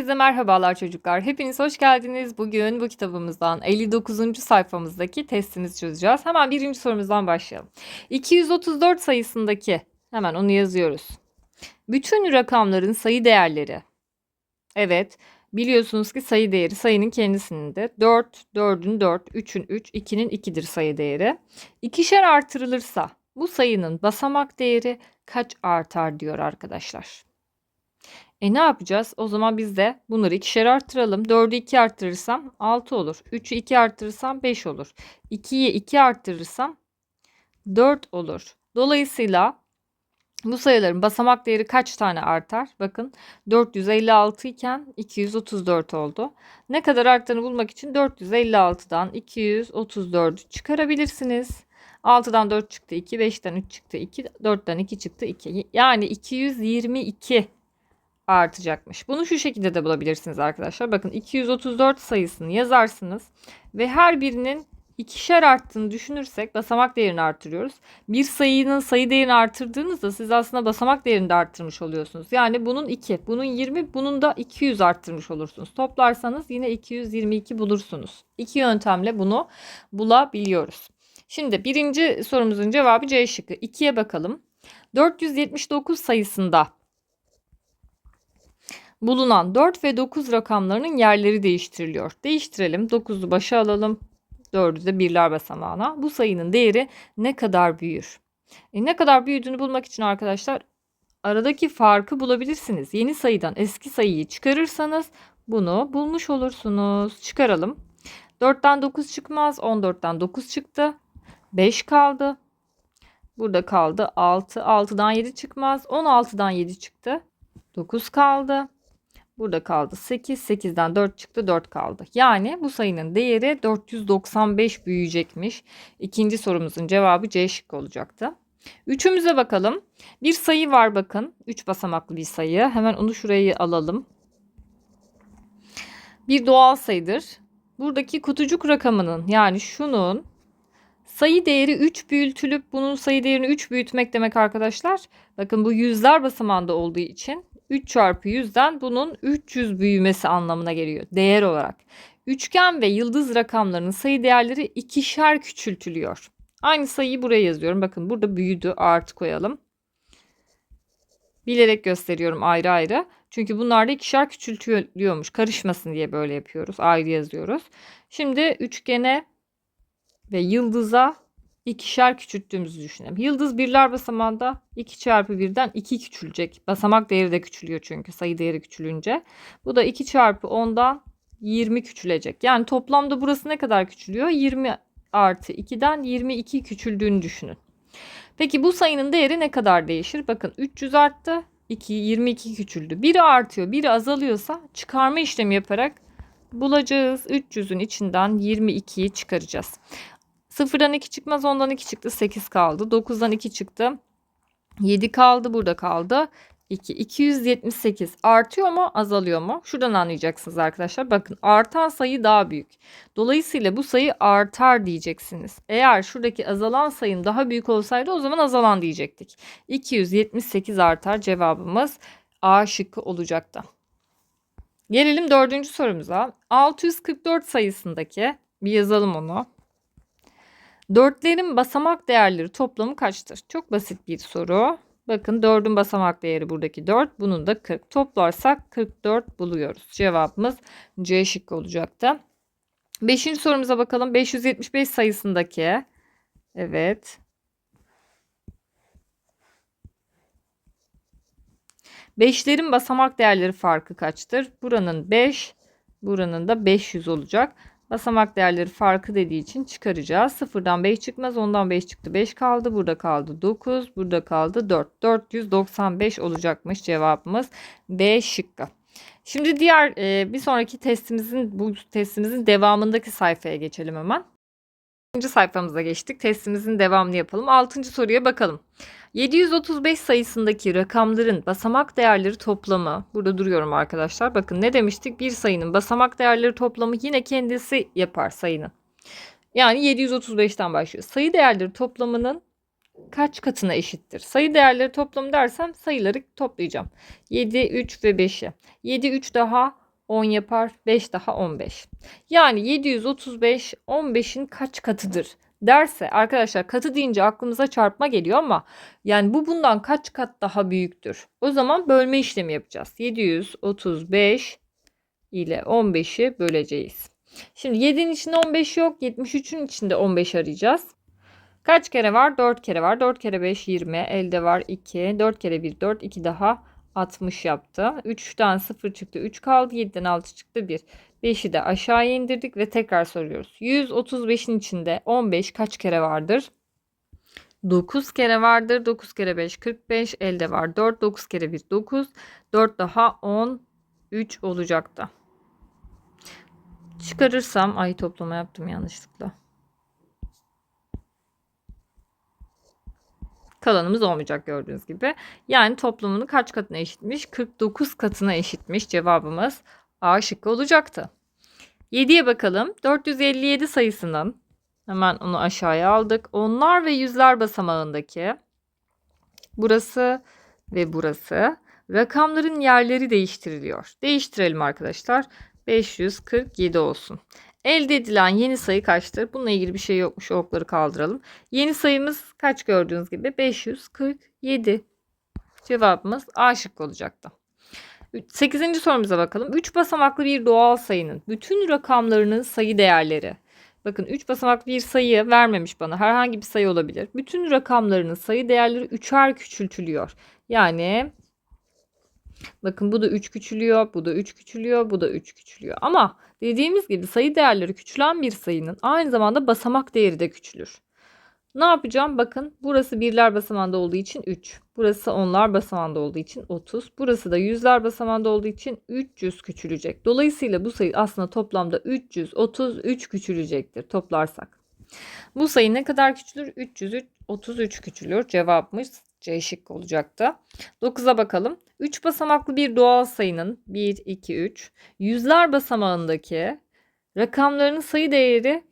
Herkese merhabalar çocuklar. Hepiniz hoş geldiniz. Bugün bu kitabımızdan 59. sayfamızdaki testimizi çözeceğiz. Hemen birinci sorumuzdan başlayalım. 234 sayısındaki, hemen onu yazıyoruz. Bütün rakamların sayı değerleri. Evet, biliyorsunuz ki sayı değeri sayının kendisinde 4, 4'ün 4, 3'ün 3, 2'nin 2'dir sayı değeri. İkişer artırılırsa bu sayının basamak değeri kaç artar diyor arkadaşlar. E ne yapacağız? O zaman biz de bunları ikişer arttıralım. 4'ü 2 arttırırsam 6 olur. 3'ü 2 arttırırsam 5 olur. 2'yi 2 arttırırsam 4 olur. Dolayısıyla bu sayıların basamak değeri kaç tane artar? Bakın 456 iken 234 oldu. Ne kadar arttığını bulmak için 456'dan 234'ü çıkarabilirsiniz. 6'dan 4 çıktı 2, 5'ten 3 çıktı 2, 4'ten 2 çıktı 2. Yani 222 artacakmış. Bunu şu şekilde de bulabilirsiniz arkadaşlar. Bakın 234 sayısını yazarsınız ve her birinin ikişer arttığını düşünürsek basamak değerini artırıyoruz. Bir sayının sayı değerini artırdığınızda siz aslında basamak değerini de arttırmış oluyorsunuz. Yani bunun 2, bunun 20, bunun da 200 arttırmış olursunuz. Toplarsanız yine 222 bulursunuz. İki yöntemle bunu bulabiliyoruz. Şimdi birinci sorumuzun cevabı C şıkkı. 2'ye bakalım. 479 sayısında bulunan 4 ve 9 rakamlarının yerleri değiştiriliyor. Değiştirelim. 9'u başa alalım. 4'ü de birler basamağına. Bu sayının değeri ne kadar büyür? E ne kadar büyüdüğünü bulmak için arkadaşlar aradaki farkı bulabilirsiniz. Yeni sayıdan eski sayıyı çıkarırsanız bunu bulmuş olursunuz. Çıkaralım. 4'ten 9 çıkmaz. 14'ten 9 çıktı. 5 kaldı. Burada kaldı 6. 6'dan 7 çıkmaz. 16'dan 7 çıktı. 9 kaldı. Burada kaldı 8. 8'den 4 çıktı 4 kaldı. Yani bu sayının değeri 495 büyüyecekmiş. İkinci sorumuzun cevabı C şıkkı olacaktı. Üçümüze bakalım. Bir sayı var bakın. 3 basamaklı bir sayı. Hemen onu şuraya alalım. Bir doğal sayıdır. Buradaki kutucuk rakamının yani şunun sayı değeri 3 büyütülüp bunun sayı değerini 3 büyütmek demek arkadaşlar. Bakın bu yüzler basamağında olduğu için 3 çarpı 100'den bunun 300 büyümesi anlamına geliyor değer olarak. Üçgen ve yıldız rakamlarının sayı değerleri ikişer küçültülüyor. Aynı sayıyı buraya yazıyorum. Bakın burada büyüdü artı koyalım. Bilerek gösteriyorum ayrı ayrı. Çünkü bunlar da ikişer küçültülüyormuş. Karışmasın diye böyle yapıyoruz. Ayrı yazıyoruz. Şimdi üçgene ve yıldıza ikişer küçülttüğümüzü düşünelim. Yıldız birler basamağında 2 çarpı 1'den 2 küçülecek. Basamak değeri de küçülüyor çünkü sayı değeri küçülünce. Bu da 2 çarpı 10'dan 20 küçülecek. Yani toplamda burası ne kadar küçülüyor? 20 artı 2'den 22 küçüldüğünü düşünün. Peki bu sayının değeri ne kadar değişir? Bakın 300 arttı. 2, 22 küçüldü. Biri artıyor, biri azalıyorsa çıkarma işlemi yaparak bulacağız. 300'ün içinden 22'yi çıkaracağız. Sıfırdan 2 çıkmaz. Ondan 2 çıktı. 8 kaldı. 9'dan 2 çıktı. 7 kaldı. Burada kaldı. 2. 278 artıyor mu azalıyor mu? Şuradan anlayacaksınız arkadaşlar. Bakın artan sayı daha büyük. Dolayısıyla bu sayı artar diyeceksiniz. Eğer şuradaki azalan sayının daha büyük olsaydı o zaman azalan diyecektik. 278 artar cevabımız A şıkkı olacaktı. Gelelim dördüncü sorumuza. 644 sayısındaki bir yazalım onu. Dörtlerin basamak değerleri toplamı kaçtır? Çok basit bir soru. Bakın 4'ün basamak değeri buradaki 4. Bunun da 40. Toplarsak 44 buluyoruz. Cevabımız C şıkkı olacaktı. Beşinci sorumuza bakalım. 575 sayısındaki. Evet. Beşlerin basamak değerleri farkı kaçtır? Buranın 5, buranın da 500 olacak. Basamak değerleri farkı dediği için çıkaracağız. Sıfırdan 5 çıkmaz. Ondan 5 çıktı. 5 kaldı. Burada kaldı 9. Burada kaldı 4. 495 olacakmış cevabımız. B şıkkı. Şimdi diğer bir sonraki testimizin bu testimizin devamındaki sayfaya geçelim hemen. 6. sayfamıza geçtik. Testimizin devamını yapalım. 6. soruya bakalım. 735 sayısındaki rakamların basamak değerleri toplamı. Burada duruyorum arkadaşlar. Bakın ne demiştik? Bir sayının basamak değerleri toplamı yine kendisi yapar sayının. Yani 735'ten başlıyor. Sayı değerleri toplamının kaç katına eşittir? Sayı değerleri toplamı dersem sayıları toplayacağım. 7, 3 ve 5'i. 7, 3 daha 10 yapar. 5 daha 15. Yani 735 15'in kaç katıdır derse arkadaşlar katı deyince aklımıza çarpma geliyor ama yani bu bundan kaç kat daha büyüktür? O zaman bölme işlemi yapacağız. 735 ile 15'i böleceğiz. Şimdi 7'nin içinde 15 yok. 73'ün içinde 15 arayacağız. Kaç kere var? 4 kere var. 4 kere 5 20. Elde var 2. 4 kere 1 4. 2 daha 60 yaptı. 3'ten 0 çıktı. 3 kaldı. 7'den 6 çıktı 1. 5'i de aşağıya indirdik ve tekrar soruyoruz. 135'in içinde 15 kaç kere vardır? 9 kere vardır. 9 kere 5 45. Elde var 4. 9 kere 1 9. 4 daha 10 3 olacaktı. Çıkarırsam ay toplama yaptım yanlışlıkla. Kalanımız olmayacak gördüğünüz gibi. Yani toplamını kaç katına eşitmiş? 49 katına eşitmiş cevabımız A şıkkı olacaktı. 7'ye bakalım. 457 sayısının hemen onu aşağıya aldık. Onlar ve yüzler basamağındaki burası ve burası rakamların yerleri değiştiriliyor. Değiştirelim arkadaşlar. 547 olsun. Elde edilen yeni sayı kaçtır? Bununla ilgili bir şey yokmuş. Okları kaldıralım. Yeni sayımız kaç gördüğünüz gibi? 547. Cevabımız A şıkkı olacaktı. 8. sorumuza bakalım. 3 basamaklı bir doğal sayının bütün rakamlarının sayı değerleri. Bakın 3 basamaklı bir sayı vermemiş bana. Herhangi bir sayı olabilir. Bütün rakamlarının sayı değerleri 3'er küçültülüyor. Yani bakın bu da 3 küçülüyor, bu da 3 küçülüyor, bu da 3 küçülüyor. Ama dediğimiz gibi sayı değerleri küçülen bir sayının aynı zamanda basamak değeri de küçülür. Ne yapacağım? Bakın burası birler basamağında olduğu için 3. Burası onlar basamağında olduğu için 30. Burası da yüzler basamağında olduğu için 300 küçülecek. Dolayısıyla bu sayı aslında toplamda 333 küçülecektir toplarsak. Bu sayı ne kadar küçülür? 333 küçülür. Cevabımız C şıkkı olacaktı. 9'a bakalım. 3 basamaklı bir doğal sayının 1, 2, 3 yüzler basamağındaki rakamlarının sayı değeri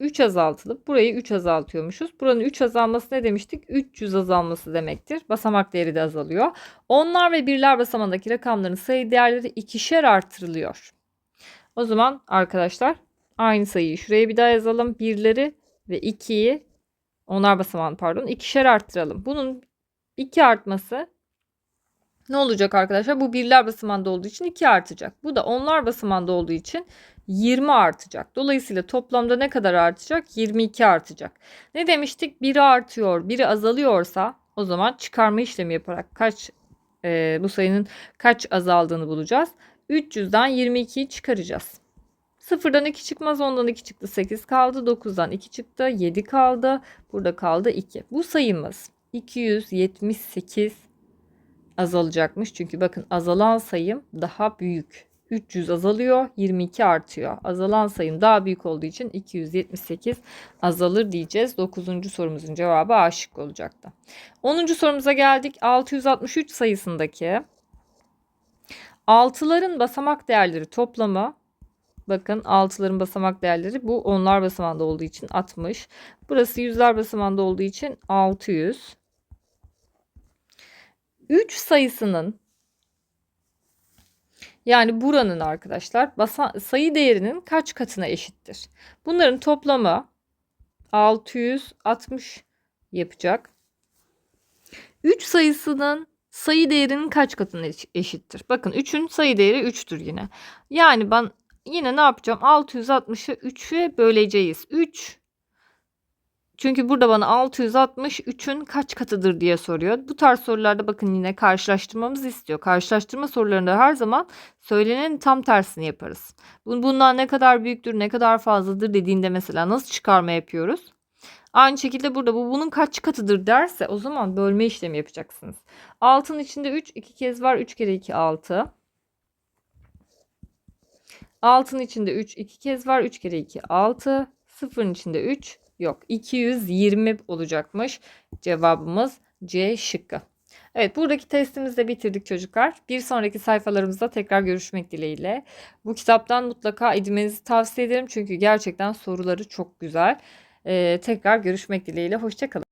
3 azaltılıp burayı 3 azaltıyormuşuz. Buranın 3 azalması ne demiştik? 300 azalması demektir. Basamak değeri de azalıyor. Onlar ve birler basamağındaki rakamların sayı değerleri ikişer artırılıyor. O zaman arkadaşlar aynı sayıyı şuraya bir daha yazalım. Birleri ve 2'yi onlar basamağını pardon ikişer arttıralım. Bunun 2 artması ne olacak arkadaşlar? Bu birler basamağında olduğu için 2 artacak. Bu da onlar basamağında olduğu için 20 artacak. Dolayısıyla toplamda ne kadar artacak? 22 artacak. Ne demiştik? Biri artıyor, biri azalıyorsa o zaman çıkarma işlemi yaparak kaç e, bu sayının kaç azaldığını bulacağız. 300'den 22'yi çıkaracağız. Sıfırdan 2 çıkmaz. Ondan 2 çıktı. 8 kaldı. 9'dan 2 çıktı. 7 kaldı. Burada kaldı 2. Bu sayımız 278 azalacakmış. Çünkü bakın azalan sayım daha büyük. 300 azalıyor, 22 artıyor. Azalan sayım daha büyük olduğu için 278 azalır diyeceğiz. 9. sorumuzun cevabı A şıkkı olacaktı. 10. sorumuza geldik. 663 sayısındaki altıların basamak değerleri toplamı Bakın altıların basamak değerleri bu onlar basamağında olduğu için 60. Burası yüzler basamağında olduğu için 600. 3 sayısının yani buranın arkadaşlar basa, sayı değerinin kaç katına eşittir? Bunların toplamı 660 yapacak. 3 sayısının sayı değerinin kaç katına eşittir? Bakın 3'ün sayı değeri 3'tür yine. Yani ben yine ne yapacağım? 660'ı 3'e böleceğiz. 3 çünkü burada bana 663'ün kaç katıdır diye soruyor. Bu tarz sorularda bakın yine karşılaştırmamızı istiyor. Karşılaştırma sorularında her zaman söylenenin tam tersini yaparız. Bundan ne kadar büyüktür, ne kadar fazladır dediğinde mesela nasıl çıkarma yapıyoruz? Aynı şekilde burada bu bunun kaç katıdır derse o zaman bölme işlemi yapacaksınız. 6'nın içinde 3 iki kez var. 3 kere 2 6. 6'nın içinde 3 iki kez var. 3 kere 2 6. 0'ın içinde 3 Yok 220 olacakmış. Cevabımız C şıkkı. Evet buradaki testimizi de bitirdik çocuklar. Bir sonraki sayfalarımızda tekrar görüşmek dileğiyle. Bu kitaptan mutlaka edinmenizi tavsiye ederim. Çünkü gerçekten soruları çok güzel. Ee, tekrar görüşmek dileğiyle. Hoşçakalın.